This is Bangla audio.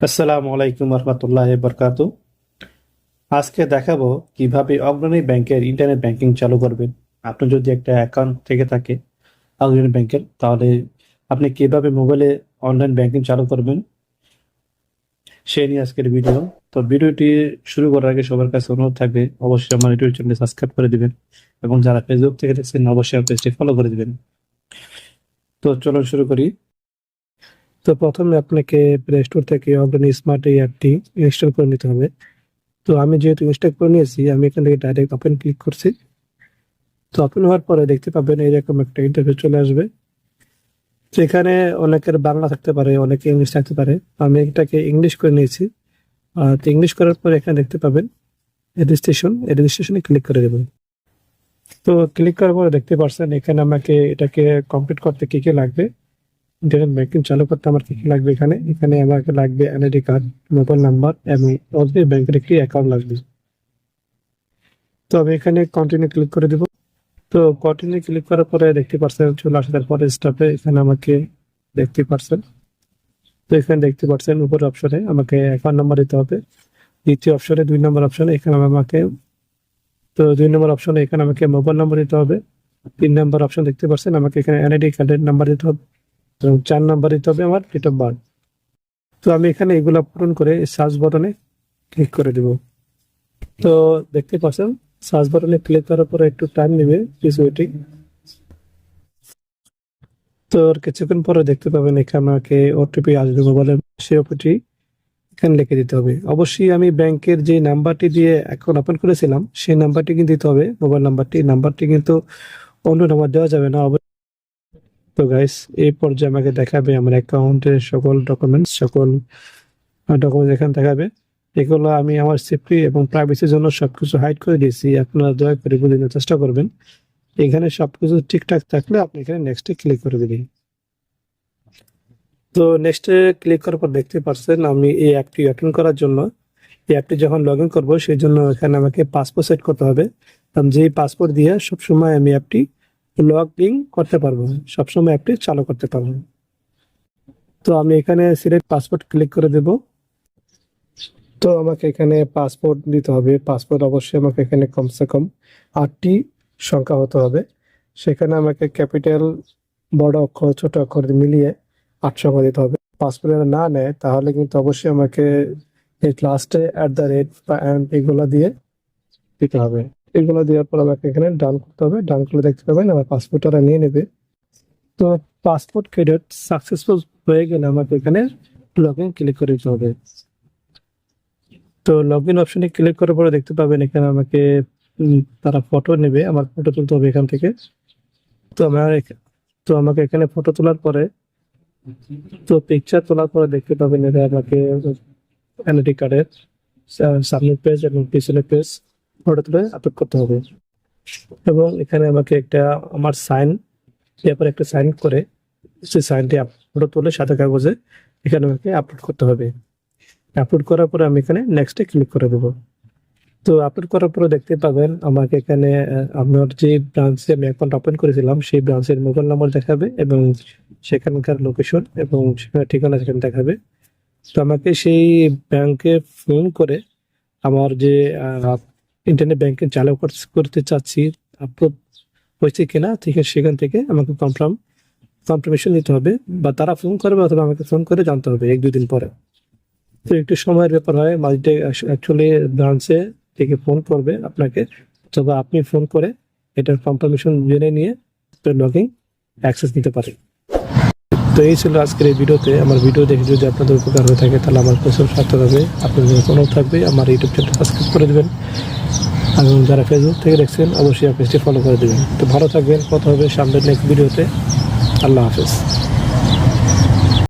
আসসালামু আলাইকুম রহমতুল্লাহ বরকাতু। আজকে দেখাবো কীভাবে অগ্রণী ব্যাংকের ইন্টারনেট ব্যাংকিং চালু করবেন। আপনি যদি একটা অ্যাকাউন্ট থেকে থাকে অগ্রণী ব্যাংকের, তাহলে আপনি কীভাবে মোবাইলে অনলাইন ব্যাংকিং চালু করবেন, সে নিয়ে আজকের ভিডিও তো ভিডিওটি শুরু করার আগে সবার কাছে অনুরোধ থাকবে, অবশ্যই আমার ইউটিউব চ্যানেল সাবস্ক্রাইব করে দিবেন এবং যারা ফেসবুক থেকে দেখছেন, অবশ্যই আমার পেজটি ফলো করে দিবেন। তো চলো শুরু করি। তো প্রথমে আপনাকে প্লে স্টোর থেকে অগ্রণী স্মার্ট এই অ্যাপটি ইনস্টল করে নিতে হবে। তো আমি যেহেতু ইনস্টল করে নিয়েছি, আমি এখান থেকে ডাইরেক্ট ওপেন ক্লিক করছি। তো ওপেন হওয়ার পরে দেখতে পাবেন এরকম একটা ইন্টারভিউ চলে আসবে। তো এখানে অনেকের বাংলা থাকতে পারে, অনেকে ইংলিশ থাকতে পারে। আমি এটাকে ইংলিশ করে নিয়েছি। তো ইংলিশ করার পরে এখানে দেখতে পাবেন রেজিস্ট্রেশন রেজিস্ট্রেশনে ক্লিক করে দেবেন। তো ক্লিক করার পরে দেখতে পারছেন এখানে আমাকে এটাকে কমপ্লিট করতে কি কি লাগবে। ইন্টারনেট ব্যাংকিং চালু করতে আমার কি কি লাগবে এখানে? এখানে আমাকে লাগবে এনআইডি কার্ড মোবাইল নাম্বার এবং অবশ্যই ব্যাংকের একটি অ্যাকাউন্ট লাগবে। তো আমি এখানে কন্টিনিউ ক্লিক করে দেব। তো কন্টিনিউ ক্লিক করার পরে দেখতে পাচ্ছেন চলে আসার পরে স্টাফে এখানে আমাকে দেখতে পাচ্ছেন তো এখানে দেখতে পাচ্ছেন উপর অপশনে আমাকে অ্যাকাউন্ট নাম্বার দিতে হবে। দ্বিতীয় অপশনে দুই নম্বর অপশনে এখানে আমাকে, তো দুই নম্বর অপশনে এখানে আমাকে মোবাইল নাম্বার দিতে হবে। তিন নম্বর অপশন দেখতে পাচ্ছেন আমাকে এখানে এনআইডি কার্ডের নাম্বার দিতে হবে। চার নাম্বার দিতে হবে আমার ডেট অফ বার্থ তো আমি এখানে এগুলো পূরণ করে সার্চ বাটনে ক্লিক করে দেব। তো দেখতে পাচ্ছেন সার্চ বাটনে ক্লিক করার পরে একটু টাইম নেবে প্লিজ ওয়েটিং তো কিছুক্ষণ পরে দেখতে পাবেন এখানে আমাকে ওটিপি আসবে মোবাইলের সেই ওটিপি এখানে লিখে দিতে হবে। অবশ্যই আমি ব্যাংকের যে নাম্বারটি দিয়ে এখন ওপেন করেছিলাম, সেই নাম্বারটি কিন্তু দিতে হবে। মোবাইল নাম্বারটি নাম্বারটি কিন্তু অন্য নাম্বার দেওয়া যাবে না। তো গাইস এই পর্যায়ে আমাকে দেখাবে আমার অ্যাকাউন্টের সকল ডকুমেন্টস সকল ডকুমেন্টস এখানে দেখাবে। এগুলো আমি আমার সেফটি এবং প্রাইভেসির জন্য সবকিছু হাইড করে দিয়েছি। আপনারা দয়া করে বুঝে নেওয়ার চেষ্টা করবেন। এখানে সবকিছু ঠিকঠাক থাকলে আপনি এখানে নেক্সটে ক্লিক করে দিবেন। তো নেক্সটে ক্লিক করার পর দেখতে পাচ্ছেন আমি এই অ্যাপটি অ্যাটেন্ড করার জন্য। এই অ্যাপটি যখন লগ ইন করব, সেই জন্য এখানে আমাকে পাসপোর্ট সেট করতে হবে। কারণ যেই পাসপোর্ট দিয়ে সবসময় আমি অ্যাপটি লগ করতে পারব। সবসময় অ্যাপটি চালু করতে পারব। তো আমি এখানে সিলেক্ট পাসপোর্ট ক্লিক করে দেব। তো আমাকে এখানে পাসপোর্ট দিতে হবে। পাসপোর্ট অবশ্যই আমাকে এখানে কমসে কম আটটি সংখ্যা হতে হবে। সেখানে আমাকে ক্যাপিটাল বড় অক্ষর, ছোট অক্ষর মিলিয়ে আট সংখ্যা দিতে হবে। পাসপোর্ট না নেয়, তাহলে কিন্তু অবশ্যই আমাকে এই লাস্টে অ্যাট দ্য রেট বা এগুলো দিয়ে দিতে হবে। এগুলো দেওয়ার পর আমাকে এখানে ডান করতে হবে। ডান করলে দেখতে পাবেন আমার পাসপোর্ট ওরা নিয়ে নেবে। তো পাসপোর্ট ক্রেডিট সাকসেসফুল হয়ে গেলে আমাকে এখানে লগ ইন ক্লিক করে দিতে হবে। তো লগ ইন অপশনে ক্লিক করার পরে দেখতে পাবেন এখানে আমাকে তারা ফটো নেবে। আমার ফটো তুলতে হবে এখান থেকে। তো আমার তো আমাকে এখানে ফটো তোলার পরে, তো পিকচার তোলার পরে দেখতে পাবেন এটা আমাকে এনআইডি কার্ডের সামনের পেজ এবং পিছনের পেজ ফটো তুলে আপলোড করতে হবে। এবং এখানে আমাকে একটা আমার সাইন পেপার একটা সাইন করে, সেই সাইনটি ফটো তুলে সাদা কাগজে এখানে আমাকে আপলোড করতে হবে। আপলোড করার পরে আমি এখানে নেক্সটে ক্লিক করে দেবো। তো আপলোড করার পরে দেখতে পাবেন আমাকে এখানে আমার যে ব্রাঞ্চে আমি অ্যাকাউন্ট ওপেন করেছিলাম, সেই ব্রাঞ্চের মোবাইল নাম্বার দেখাবে এবং সেখানকার লোকেশন এবং ঠিকানা সেখানে দেখাবে। তো আমাকে সেই ব্যাংকে ফোন করে আমার যে ইন্টারনেট ব্যাংকিং চালু করতে চাচ্ছি আপলোড হয়েছে কিনা ঠিক আছে সেখান থেকে আমাকে কনফার্ম কনফার্মেশন নিতে হবে বা তারা ফোন করবে অথবা আমাকে ফোন করে জানতে হবে এক, দুই দিন পরে। তো একটু সময়ের ব্যাপার হয় মাঝে অ্যাকচুয়ালি ব্রাঞ্চে থেকে ফোন করবে আপনাকে, অথবা আপনি ফোন করে এটার কনফার্মেশন জেনে নিয়ে লগ ইন অ্যাক্সেস নিতে পারেন। তো এই ছিল আজকের এই ভিডিওতে। আমার ভিডিও দেখে যদি আপনাদের উপকার হয়ে থাকে তাহলে আমার প্রচুর সার্থক হবে। আপনাদের কোনো থাকবে আমার ইউটিউব চ্যানেল সাবস্ক্রাইব করে দেবেন। এবং যারা ফেসবুক থেকে দেখছেন, অবশ্যই পেজটি ফলো করে দেবেন। তো ভালো থাকবেন, কথা হবে সামনের নেক্সট ভিডিওতে আল্লাহ হাফেজ।